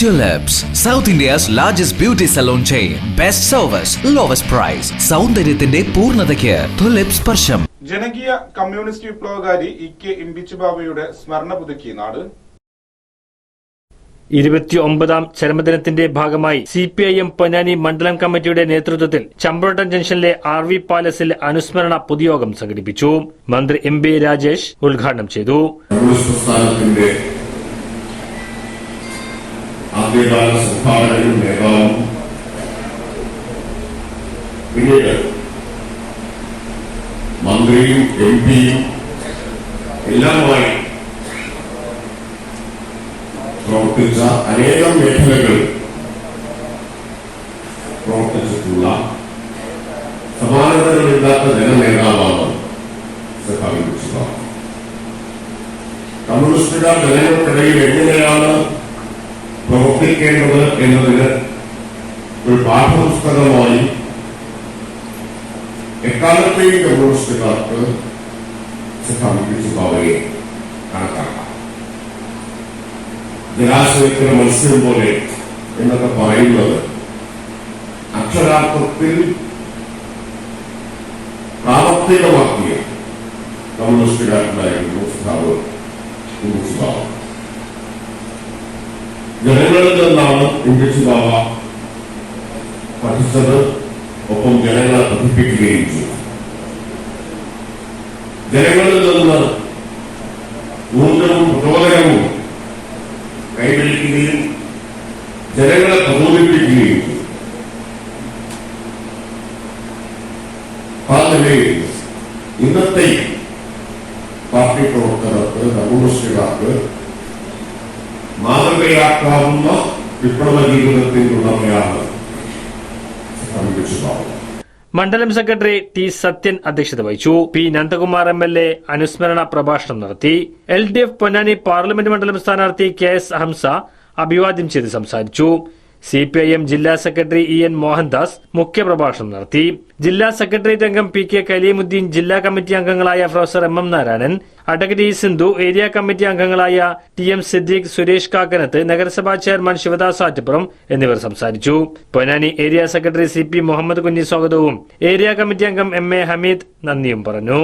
Tulips, south India's largest beauty salon chain. Best service, lowest price സൗന്ദര്യത്തിന്റെ പൂർണതയ്ക്ക് Tulips സ്പർശം. ജനകീയ കമ്മ്യൂണിസ്റ്റ് വിപ്ലവകാരി ഇ കെ ഇമ്പിച്ചുബാബയുടെ സ്മരണ പുതുക്കി നാട്. ഇരുപത്തിയൊമ്പതാം ചരമദിനത്തിന്റെ ഭാഗമായി C P I M Ponnani മണ്ഡലം കമ്മിറ്റിയുടെ നേതൃത്വത്തിൽ ചമ്പ്രോട്ടൻ ജംഗ്ഷനിലെ ആർ വി പാലസിൽ അനുസ്മരണ പൊതുയോഗം സംഘടിപ്പിച്ചു. മന്ത്രി എം ബി രാജേഷ് ഉദ്ഘാടനം ചെയ്തു. ആദ്യകാല സംഭാവനയും നേതാവും പിന്നീട് മന്ത്രിയും എം പിയും എല്ലാമായി പ്രവർത്തിച്ച അനേകം മേഖലകൾ പ്രവർത്തിച്ചിട്ടുള്ള സമാനതകളില്ലാത്ത ജനനേതാവാണ് കമ്മ്യൂണിസ്റ്റുകാർ ജനങ്ങൾക്കിടയിൽ എങ്ങനെയാണ് പ്രവർത്തിക്കേണ്ടത് എന്നതിന് ഒരു പാഠപുസ്തകമായി എക്കാലത്തെയും കമ്മ്യൂണിസ്റ്റുകാർക്ക് സഖാവിപ്പിച്ചു പോവുകയെ കണക്കാക്കാം. ജലാശയത്തിന് മത്സ്യം പോലെ എന്നൊക്കെ പറയുന്നത് അക്ഷരാർത്ഥത്തിൽ പ്രാവർത്തികമാക്കിയ കമ്മ്യൂണിസ്റ്റുകാരനായിരുന്നു സഖാവ് ജനങ്ങളിൽ നിന്നാണ് ബാബ പഠിച്ചത്. ഒപ്പം ജനങ്ങളെ പഠിപ്പിക്കുകയും ചെയ്തു. ജനങ്ങളിൽ നിന്ന് ഊർജവും പ്രചോദനവും കൈവരിക്കുകയും ജനങ്ങളെ പ്രചോദിപ്പിക്കുകയും ആ നിലയിൽ ഇന്നത്തെ പാർട്ടി പ്രവർത്തകർക്ക് കമ്മ്യൂണിസ്റ്റുകാർക്ക് മാതൃകയാക്കാവുന്ന വിപ്ലവ ജീവിതത്തിന്റെ ഉടമയാണ് മണ്ഡലം സെക്രട്ടറി ടി സത്യൻ അധ്യക്ഷത വഹിച്ചു. P Nandakumar M L A അനുസ്മരണ പ്രഭാഷണം നടത്തി. L D F Ponnani parliament മണ്ഡലം സ്ഥാനാർത്ഥി കെ എസ് അഹംസ അഭിവാദ്യം ചെയ്ത് സംസാരിച്ചു. സി പി ഐ എം ജില്ലാ സെക്രട്ടറി ഇ എൻ മോഹൻദാസ് മുഖ്യപ്രഭാഷണം നടത്തി. ജില്ലാ സെക്രട്ടേറിയറ്റ് അംഗം പി കെ കലീമുദ്ദീൻ ജില്ലാ കമ്മിറ്റി അംഗങ്ങളായ professor M M Narayanan advocate Sindhu area committee അംഗങ്ങളായ ടി എം സിദ്ദീഖ് സുരേഷ് കാക്കനത്ത് നഗരസഭാ ചെയർമാൻ ശിവദാസ് ആറ്റപ്പുറം എന്നിവർ സംസാരിച്ചു. Ponnani area secretary C P Muhammad Kunhi സ്വാഗതവും ഏരിയ കമ്മിറ്റി അംഗം എം എ ഹമീദ് നന്ദിയും പറഞ്ഞു.